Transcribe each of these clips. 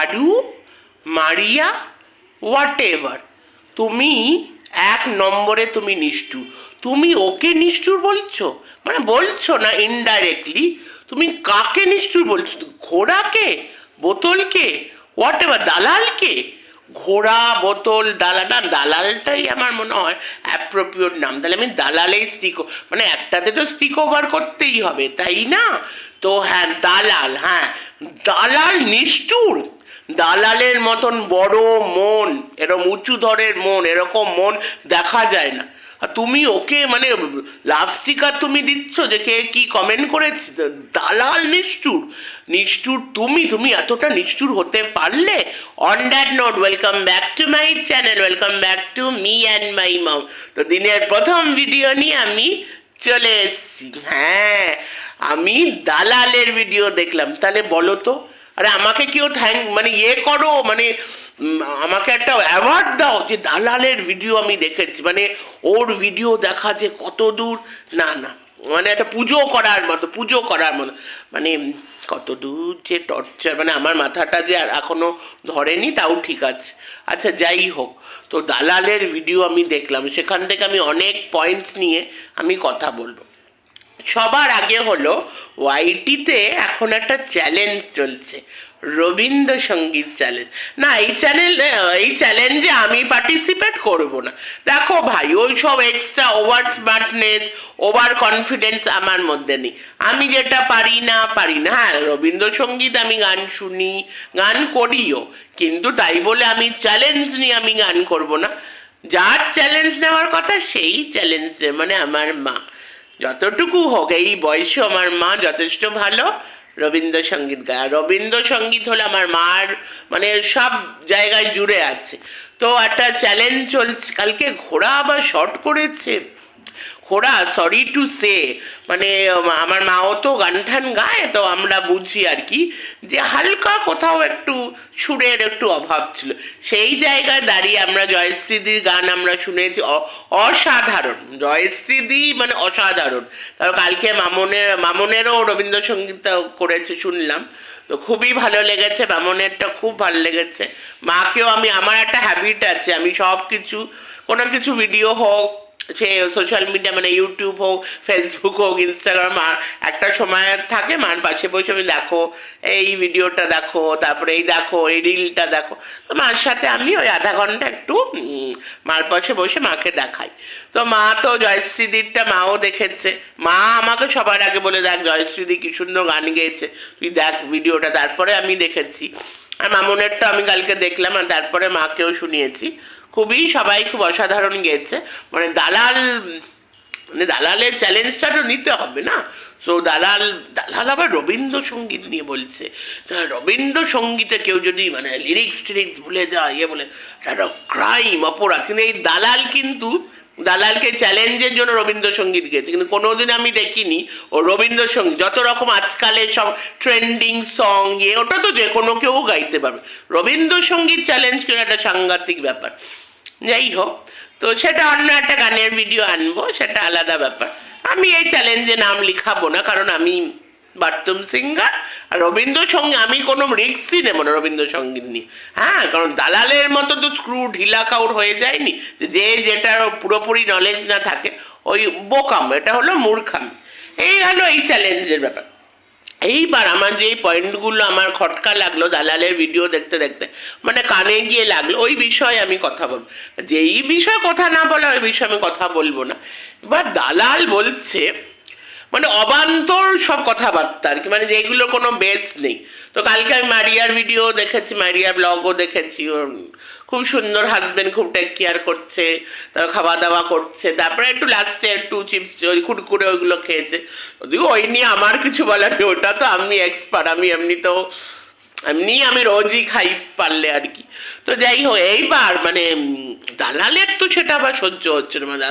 Aru Maria what ever তুমি এক নম্বরে তুমি নিষ্ঠুর। তুমি ওকে নিষ্ঠুর বলছো? মানে বলছো না ইনডাইরেক্টলি তুমি কাকে নিষ্ঠুর বলছো? ঘোড়াকে? বোতলকে? হোয়াট এভার দালালকে? ঘোড়া, বোতল দালাল না, দালালটাই আমার মনে হয় অ্যাপ্রোপ্রিয়েট নাম। তাহলে আমি দালালেই স্টিক মানে একটাতে তো স্টিক ওভার করতেই হবে, তাই না? তো হ্যাঁ দালাল হ্যাঁ। দালাল নিষ্ঠুর। দালালের মতন বড় মন এরকম উঁচু ধরের মন, এরকম মন দেখা যায় না। তুমি ওকে মানে লাভ স্টিকার তুমি দিচ্ছ যে কে কি কমেন্ট করেছে? দালাল নিষ্ঠুর। নিষ্ঠুর তুমি তুমি এতটা নিষ্ঠুর হতে পারলে? On that note welcome back to my channel welcome back to me and my mom তো দিনের প্রথম ভিডিও নিয়ে আমি চলে এসেছি। হ্যাঁ আমি দালালের ভিডিও দেখলাম। তাহলে বলো তো আরে আমাকে কেউ থ্যাংক মানে ইয়ে করো মানে আমাকে একটা অ্যাওয়ার্ড দাও যে দালালের ভিডিও আমি দেখেছি। মানে ওর ভিডিও দেখা যে কত দূর? না না মানে একটা পুজো করার মতো, পুজো করার মতো। মানে কত দূর যে টর্চার মানে আমার মাথাটা যে আর এখনও ধরেনি, তাও ঠিক আছে। আচ্ছা যাই হোক, তো দালালের ভিডিও আমি দেখলাম। সেখান থেকে আমি অনেক পয়েন্টস নিয়ে আমি কথা বলব। সবার আগে হলো ওয়াইটিতে এখন একটা চ্যালেঞ্জ চলছে, রবীন্দ্রসঙ্গীত চ্যালেঞ্জ। না, এই চ্যানেল এই চ্যালেঞ্জে আমি পার্টিসিপেট করব না। দেখো ভাই, ওই সব extra over smartness over confidence আমার মধ্যে নেই। আমি যেটা পারি না পারি না। হ্যাঁ রবীন্দ্রসঙ্গীত আমি গান শুনি, গান করিও, কিন্তু তাই বলে আমি চ্যালেঞ্জ নিয়ে আমি গান করব না। যার চ্যালেঞ্জ নেওয়ার কথা, সেই চ্যালেঞ্জ মানে আমার মা। যতটুকু হোক, এই বয়সে আমার মা যথেষ্ট ভালো। রবীন্দ্রসঙ্গীত গায়। রবীন্দ্রসঙ্গীত হলো আমার মার মানে সব জায়গায় জুড়ে আছে। তো একটা চ্যালেঞ্জ চলছে। কালকে ঘোড়া আবার শর্ট করেছে। ঘোড়া সরি টু সে মানে আমার মাও তো গান ঠান গায়, তো আমরা বুঝি আর কি, যে হালকা কোথাও একটু সুরের একটু অভাব ছিল। সেই জায়গায় দাঁড়িয়ে আমরা জয়শ্রীদির গান আমরা শুনেছি অসাধারণ। জয়শ্রীদি মানে অসাধারণ। তারপর কালকে মামনের মামনেরও রবীন্দ্রসঙ্গীত করেছে, শুনলাম। তো খুবই ভালো লেগেছে, মামনেরটা খুব ভালো লেগেছে। মাকেও আমি, আমার একটা হ্যাবিট আছে, আমি সব কিছু কোনো কিছু ভিডিও হোক সে সোশ্যাল মিডিয়া মানে ইউটিউব হোক ফেসবুক হোক ইনস্টাগ্রাম আর একটা সময় থাকে মার পাশে বসে আমি দেখো, এই ভিডিওটা দেখো, তারপরে এই দেখো, এই রিলটা দেখো। তো মার সাথে আমি ওই আধা ঘণ্টা একটু মার পাশে বসে মাকে দেখাই। তো মা তো জয়শ্রীদিরটা মাও দেখেছে। মা আমাকে সবার আগে বলে দেখ, জয়শ্রীদি কি সুন্দর গান গেয়েছে, তুই দেখ ভিডিওটা, তারপরে আমি দেখেছি। আর মামুনেরটা আমি কালকে দেখলাম আর তারপরে মাকেও শুনিয়েছি। খুবই সবাই খুব অসাধারণ গেয়েছে। মানে দালাল মানে দালালের চ্যালেঞ্জটা তো নিতে হবে না। তো দালাল দালাল আবার রবীন্দ্রসঙ্গীত নিয়ে বলছে। রবীন্দ্রসঙ্গীতে কেউ যদি মানে লিরিক্স টিরিক্স ভুলে যায় ইয়ে বলে ক্রাইম অপরাধ। কিন্তু এই দালাল কিন্তু দালালকে চ্যালেঞ্জের জন্য রবীন্দ্রসঙ্গীত গেছে কিন্তু কোনোদিন আমি দেখিনি। ও রবীন্দ্রসঙ্গীত, যত রকম আজকালের সব ট্রেন্ডিং সং ইয়ে ওটা তো যে কোনো কেউ গাইতে পারবে। রবীন্দ্রসঙ্গীত চ্যালেঞ্জ করে একটা সাংঘাতিক ব্যাপার। যাই হোক, তো সেটা অন্য একটা গানের ভিডিও আনব, সেটা আলাদা ব্যাপার। আমি এই চ্যালেঞ্জে নাম লিখাবো না, কারণ আমি বাটতুম সিঙ্গার। আর রবীন্দ্রসঙ্গীত, আমি কোনো রিক্সই নেব না রবীন্দ্রসঙ্গীত নিয়ে। হ্যাঁ কারণ দালালের মতো তো স্ক্রু ঢিলা কাউর হয়ে যায়নি। যে যেটার পুরোপুরি নলেজ না থাকে, ওই বোকাম, এটা হলো মূর্খামি। এই হলো এই চ্যালেঞ্জের ব্যাপার। এইবার আমার যে পয়েন্টগুলো আমার খটকা লাগল দালালের ভিডিও দেখতে দেখতে মানে কানে গিয়ে লাগল, ওই বিষয়ে আমি কথা বলব। যেই বিষয়ে কথা না বলা, ওই বিষয়ে আমি কথা বলব না। এবার দালাল বলছে মানে অবান্তর সব কথাবার্তা আর কি। মানে যেগুলো কোনো বেস নেই। তো কালকে আমি মারিয়ার ভিডিও দেখেছি, মারিয়ার ব্লগও দেখেছি। ওর খুব সুন্দর হাজবেন্ড খুব টেক কেয়ার করছে, তারপর খাওয়া দাওয়া করছে, তারপরে একটু লাস্টে একটু চিপস ওই কুড়কুড়ে ওইগুলো খেয়েছে। যদিও ওই নিয়ে আমার কিছু বলার ওটা তো আমি এক্সপার্ট আমি এমনি তো এমনি আমি রোজই খাই পারলে আর কি। তো যাই হোক, এইবার মানে দালালের তো সেটা আবার সহ্য হচ্ছে না। মানে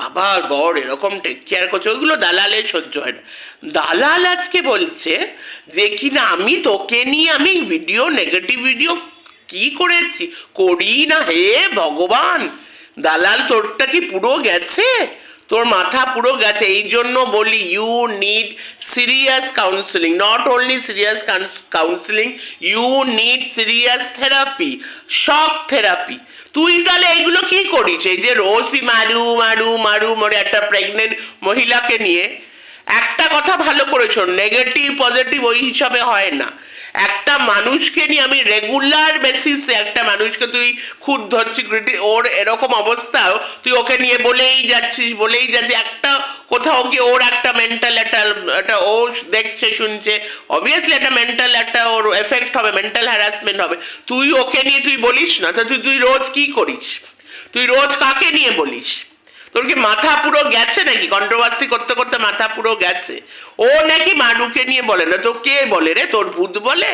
বাবা বর এরকম টেক কেয়ার করছে, ওইগুলো দালালের সহ্য হয় না। দালাল আজকে বলছে যে, কিনা আমি তোকে নিয়ে আমি ভিডিও নেগেটিভ ভিডিও কি করেছি? করি না হে ভগবান। দালাল তোরটা কি পুরো গেছে? তোর মাথা পুরো গেছে, এই জন্য বলি you need serious counselling not only serious counselling you need serious therapy সব থেরাপি তুই তাহলে এইগুলো কি করিস? এই যে রোজই মারু মারু মারু, মরে একটা প্রেগনেন্ট মহিলাকে নিয়ে একটা কথা ভালো করেছ নেগেটিভ পজিটিভ ওই হিসাবে হয় না। একটা মানুষকে নিয়ে আমি রেগুলার বেসিসে একটা মানুষকে তুই খুদ ধরছি ওর এরকম অবস্থাও তুই ওকে নিয়ে বলেই যাচ্ছিস বলেই যাচ্ছিস। একটা কোথাও গিয়ে ওর একটা মেন্টাল একটা একটা ও দেখছে, শুনছে। অবভিয়াসলি একটা মেন্টাল একটা ওর এফেক্ট হবে মেন্টাল হ্যারাসমেন্ট হবে। তুই ওকে নিয়ে তুই বলিস না, তো তুই তুই রোজ কি করিস? তুই রোজ কাকে নিয়ে বলিস? তোর কি মাথা পুরো গেছে নাকি? কন্ট্রোভার্সি করতে করতে মাথা পুরো গেছে। ও নাকি মারুকে নিয়ে বলে না, তো কে বলে রে? তোর ভূত বলে?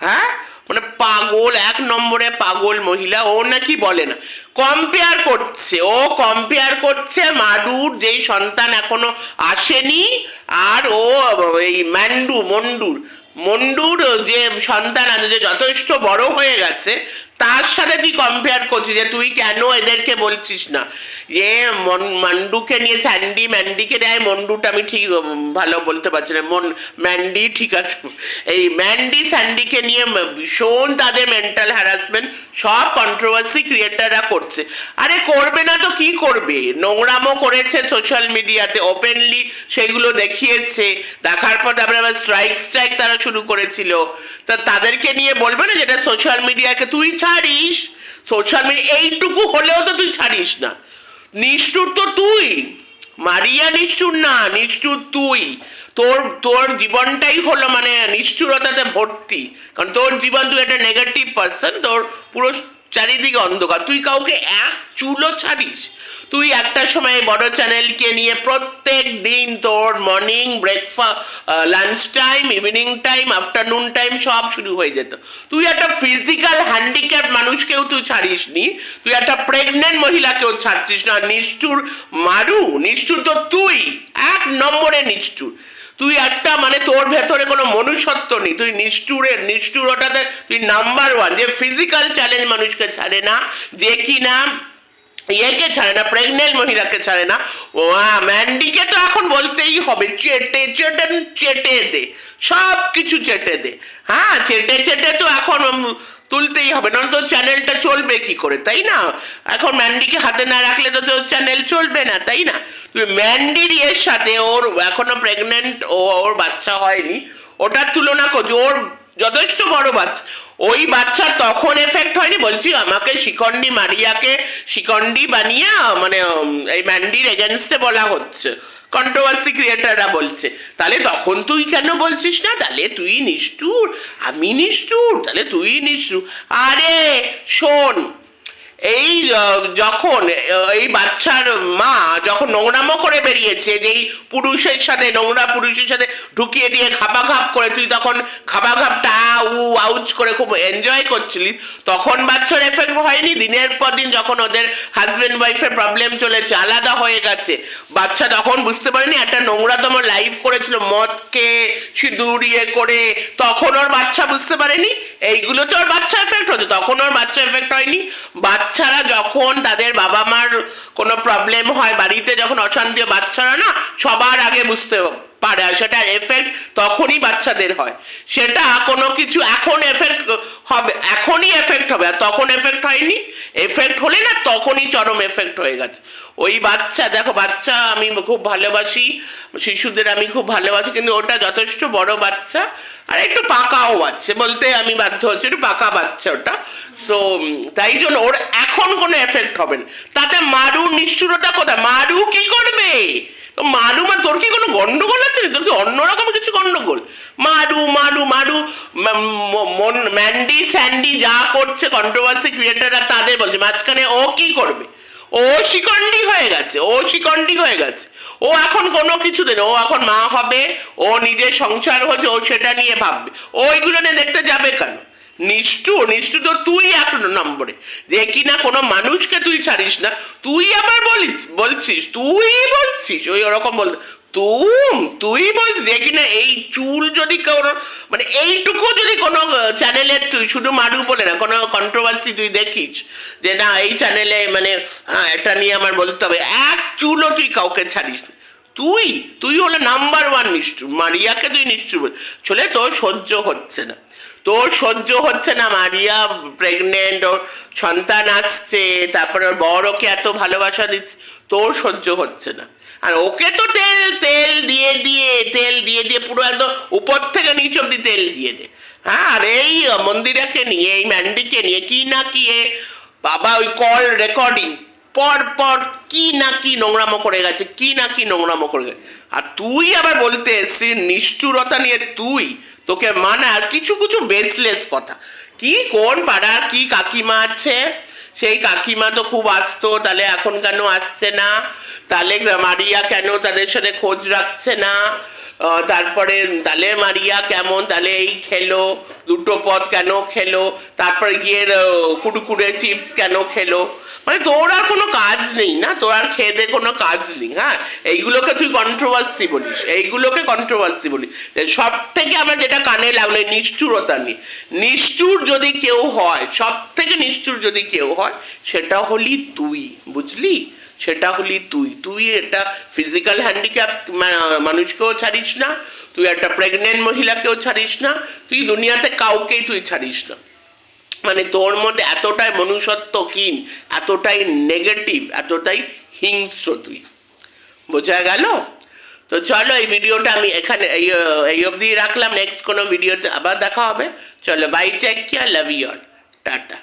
হ্যাঁ? মানে পাগল, এক নম্বরে পাগল মহিলা, ও নাকি বলে না। কম্পেয়ার করছে, ও কম্পেয়ার করছে মারুর যেই সন্তান এখনও আসেনি, আর ও এই ম্যান্ডু, মন্ডুর। মন্ডুর যে সন্তান আছে, যে যথেষ্ট বড় হয়ে গেছে তার সাথে তুই কম্পেয়ার করছিস যে তুই কেন এদেরকে বলছিস না? মন- মান্ডুকে নিয়ে স্যান্ডি ম্যান্ডিকে নেয় মন্ডুটা আমি ঠিক ভালো বলতে পারছি না। মন ম্যান্ডি ঠিক আছে। এই ম্যান্ডি, স্যান্ডিকে নিয়ে ভীষণ তাদের মেন্টাল হ্যারাসমেন্ট সব কন্ট্রোভার্সি ক্রিয়েটাররা করছে। আরে করবে না তো কি করবে? নোংরামও করেছে সোশ্যাল মিডিয়াতে ওপেনলি সেগুলো দেখিয়েছে। দেখার পর তারপরে আবার স্ট্রাইক স্ট্রাইক তারা শুরু করেছিল। তা তাদেরকে নিয়ে বলবে না যেটা সোশ্যাল মিডিয়াকে তুই ছাড়িস? সোশ্যাল মিডিয়া এইটুকু হলেও তো তুই ছাড়িস না। নিষ্ঠুর তো তুই। মারিয়া নিষ্ঠুর না, নিষ্ঠুর তুই। তোর তোর জীবনটাই হলো মানে নিষ্ঠুরতাতে ভর্তি। কারণ তোর জীবন তুই একটা নেগেটিভ পার্সন তোর পুরো চারিদিকে অন্ধকার। তুই কাউকে এক চুলও ছাড়িস। তুই একটা সময় বড় চ্যানেলকে নিয়ে প্রত্যেক দিন তোর morning breakfast lunch time evening time afternoon time সব শুরু হয়ে যেত। তুই একটা ফিজিক্যাল হ্যান্ডিক্যাপ মানুষকেও তুই ছাড়িস নি তুই একটা প্রেগনেন্ট মহিলাকেও ছাড়ছিস না। নিষ্ঠুর মারু, নিষ্ঠুর তো তুই। এক নম্বরে নিষ্ঠুর। তুই একটা মানে তোর ভেতরে কোনো মনুষ্যত্ব নেই। তুই নিষ্ঠুরের নিষ্ঠুরটাতে তুই নাম্বার ওয়ান যে ফিজিক্যাল চ্যালেঞ্জ মানুষকে ছাড়ে না, যে কি না ইয়েকে ছাড়ে না প্রেগনেন্ট মহিলাকে ছাড়ে না। ও ম্যান্ডিকে তো এখন বলতেই হবে, চেটে চেটে চেটে দে সব কিছু চেটে দে। হ্যাঁ চেটে চেটে তো এখন তুলতেই হবে না তো চ্যানেলটা চলবে কি করে, তাই না? এখন ম্যান্ডিকে হাতে না রাখলে তো তোর চ্যানেল চলবে না, তাই না? তুই ম্যান্ডির এর সাথে ওর, এখনও প্রেগনেন্ট ও, ওর বাচ্চা হয়নি, ওটার তুলনা করছি, ওর যথেষ্ট বড় বাচ্চা। ওই বাচ্চার তখন এফেক্ট হয়নি, বলছি আমাকে শিকন্ডি মারিয়াকে শিকন্ডি বানিয়ে মানে এই ম্যান্ডির এগেনস্টে বলা হচ্ছে। কন্ট্রোভার্সি ক্রিয়েটাররা বলছে। তাহলে তখন তুই কেন বলছিস না? তাহলে তুই নিষ্ঠুর, আমি নিষ্ঠুর, তাহলে তুই নিষ্ঠুর। আরে, শোন এই যখন এই বাচ্চার মা যখন নোংরামো করে বেরিয়েছে যে এই পুরুষের সাথে, নোংরা পুরুষের সাথে ঢুকিয়ে দিয়ে খাপা খাপ করে, তুই তখন খাপা খাপটা উ আউচ করে খুব এনজয় করছিলি, তখন বাচ্চার এফেক্ট হয়নি? দিনের পর দিন যখন ওদের হাজব্যান্ড ওয়াইফের প্রবলেম চলেছে, আলাদা হয়ে গেছে, বাচ্চা তখন বুঝতে পারেনি, একটা নোংরাতম লাইফ করেছিল, মদকে সিঁদুর ইয়ে করে, তখন ওর বাচ্চা বুঝতে পারেনি? এইগুলো তো ওর বাচ্চা এফেক্ট হতো তখন ওর বাচ্চা এফেক্ট হয়নি। বাচ্চারা যখন তাদের বাবা মার কোনো প্রবলেম হয়, বাড়িতে যখন অশান্তি বাচ্চারা না সবার আগে বুঝতে পারে সেটার এফেক্ট তখনই বাচ্চাদের হয়। সেটা কোনো কিছু এখন এফেক্ট হবে, এখনই এফেক্ট হবে আর তখন এফেক্ট হয়নি। এফেক্ট হলে না তখনই চরম এফেক্ট হয়ে গেছে। ওই বাচ্চা, দেখো বাচ্চা আমি খুব ভালোবাসি, শিশুদের আমি খুব ভালোবাসি, কিন্তু ওটা যথেষ্ট বড় বাচ্চা আর একটু পাকাও আছে বলতে আমি বাধ্য হচ্ছি, একটু পাকা বাচ্চা ওটা। সো তাই জন্য ওর এখন কোনো এফেক্ট হবে না। তাতে মারু নিষ্ঠুরতা কোথায়? মারু কি করবে? মারু মা, তোর কি কোনো গন্ডগোল আছে? তোর কি অন্যরকম কিছু গন্ডগোল? মারু মারু মারু ম্যান্ডি, স্যান্ডি যা করছে কন্ট্রোভার্সি ক্রিয়েটাররা তাদের বলছে, মাঝখানে ও কি করবে? ও শিকন্ডি হয়ে গেছে, ও শিকন্ডি হয়ে গেছে। ও এখন কোনো কিছু দেন ও এখন মা হবে, ও নিজের সংসার হচ্ছে, ও সেটা নিয়ে ভাববে। ও ওইগুলো নিয়ে দেখতে যাবে কেন? নিষ্ঠু নিষ্ঠু তো তুই এক নম্বরে যে কিনা কোনো মানুষকে তুই ছাড়িস না তুই আবার বলিস বলছিস তুই বলছিস ওই ওরকম বল তুম তুই বল দেখি না এই চুল যদি কোনো মানে এইটুকু যদি কোনো চ্যানেলে তুই শুধু মারু বলে না কোনো কন্ট্রোভার্সি তুই দেখিস যে না এই চ্যানেলে মানে আহ, এটা নিয়ে আমার বলতে হবে এক চুলও তুই কাউকে ছাড়িস। তুই তুই হলো নাম্বার ওয়ান নিষ্ঠুর মারিয়াকে তুই নিষ্ঠুর বল চলে তোর সহ্য হচ্ছে না তোর সহ্য হচ্ছে না, মারিয়া প্রেগনেন্ট ওর সন্তান আসছে, তারপরে ওর বড় ওকে এত ভালোবাসা দিচ্ছে তোর সহ্য হচ্ছে না। আর ওকে তো তেল তেল দিয়ে দিয়ে, তেল দিয়ে দিয়ে পুরো একদম উপর থেকে নিচ অব্দি তেল দিয়ে দে। হ্যাঁ আর এই মন্দিরাকে নিয়ে, এই ম্যান্ডিকে নিয়ে, কি না কি বাবা ওই কল রেকর্ডিং পর পর কি না কি নোংরামো করে গেছে, কি না কি নোংরামো করে গেছে। আর তুই আবার বলতে এসছিস, নিষ্ঠুরতা নিয়ে তুই তোকে মানা কিছু কিছু বেসলেস কথা। কি, কোন পাড়ার কি কাকিমা আছে? সেই কাকিমা তো খুব আসতো, তাহলে এখন কেন আসছে না? তাহলে মারিয়া কেন তাদের সাথে খোঁজ রাখছে না? তারপরে তাহলে মারিয়া কেমন? তাহলে এই খেলো, দুটো পদ কেন খেলো? তারপরে গিয়ে কুড়কুড়ে চিপস কেন খেলো? মানে তোর আর কোনো কাজ নেই না? তোর আর খেয়ে কোনো কাজ নেই হ্যাঁ? এইগুলোকে তুই কন্ট্রোভার্সি বলিস, এইগুলোকে কন্ট্রোভার্সি বলিস। সব থেকে আমার যেটা কানে লাগল এই নিষ্ঠুরতা নিয়ে। নিষ্ঠুর যদি কেউ হয় সব থেকে নিষ্ঠুর যদি কেউ হয়, সেটা হলি তুই, বুঝলি? সেটা হলি তুই। তুই এটা ফিজিক্যাল হ্যান্ডিক্যাপ মানুষকেও ছাড়িস না, তুই একটা প্রেগনেন্ট মহিলাকেও ছাড়িস না, তুই দুনিয়াতে কাউকেই তুই ছাড়িস না। মানে তোর মধ্যে এতটাই মনুষ্যত্ব কিন এতটাই নেগেটিভ এতটাই হিংস্র তুই। বোঝা গেল? তো চলো এই ভিডিওটা আমি এখানে, এই অবধি রাখলাম। নেক্সট কোনো ভিডিওতে আবার দেখা হবে। চলো bye take care love you tata.